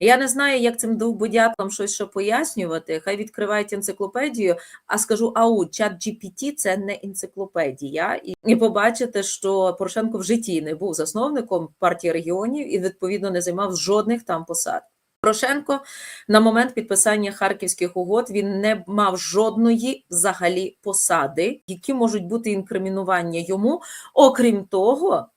Я не знаю, як цим довбодятлам щось ще пояснювати. Хай відкривають енциклопедію, а скажу ау, чат GPT – це не енциклопедія. І побачите, що Порошенко в житті не був засновником партії регіонів і відповідно не займав жодних там посад. Порошенко на момент підписання харківських угод він не мав жодної взагалі посади, які можуть бути інкримінування йому, окрім того,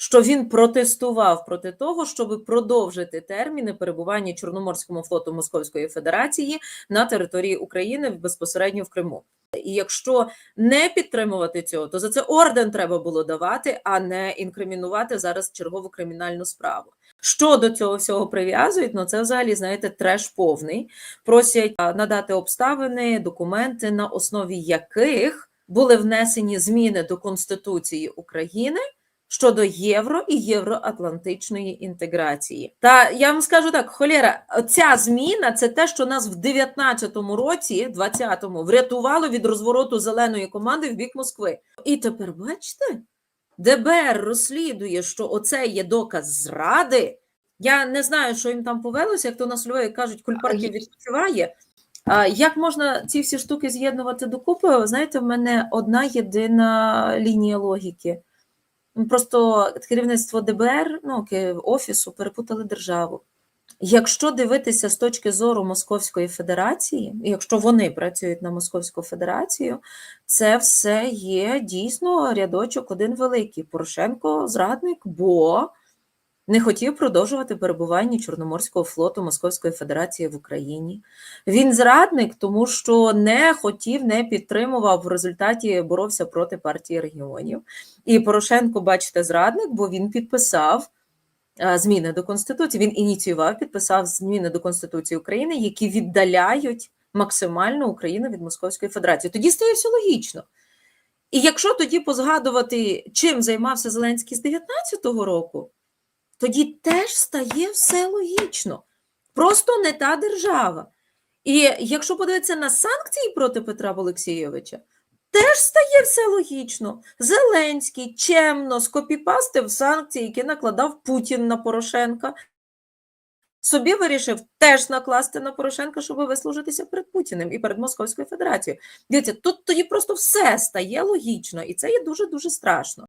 що він протестував проти того, щоб продовжити терміни перебування Чорноморському флоту Московської Федерації на території України безпосередньо в Криму. І якщо не підтримувати цього, то за це орден треба було давати, а не інкримінувати зараз чергову кримінальну справу. Що до цього всього прив'язують? Ну це взагалі знаєте треш повний. Просять надати обставини, документи, на основі яких були внесені зміни до Конституції України щодо євро і євроатлантичної інтеграції. Та я вам скажу так: холєра, ця зміна це те, що нас в 19-му році, 20-му, врятувало від розвороту зеленої команди в бік Москви. І тепер бачите, ДБР розслідує, що оце є доказ зради. Я не знаю, що їм там повелося, як то на Львові кажуть, кульпарків відпочиває. А Як можна ці всі штуки з'єднувати докупи? Ви знаєте, в мене одна єдина лінія логіки. Просто керівництво ДБР, ну офісу, перепутали державу. Якщо дивитися з точки зору Московської Федерації, якщо вони працюють на Московську Федерацію, це все є дійсно рядочок один великий. Порошенко зрадник, бо не хотів продовжувати перебування Чорноморського флоту Московської Федерації в Україні. Він зрадник, тому що не хотів, не підтримував в результаті боровся проти партії регіонів. І Порошенко, бачите, зрадник, бо він підписав зміни до Конституції. Він ініціював, підписав зміни до Конституції України, які віддаляють максимально Україну від Московської Федерації. Тоді стає все логічно. І якщо тоді позгадувати, чим займався Зеленський з 19-го року, тоді теж стає все логічно. Просто не та держава. І якщо подивитися на санкції проти Петра Олексійовича, теж стає все логічно. Зеленський чемно скопіпастив санкції, які накладав Путін на Порошенка. Собі вирішив теж накласти на Порошенка, щоб вислужитися перед Путіним і перед Московською Федерацією. Дивіться, тут тоді просто все стає логічно, і це є дуже дуже страшно.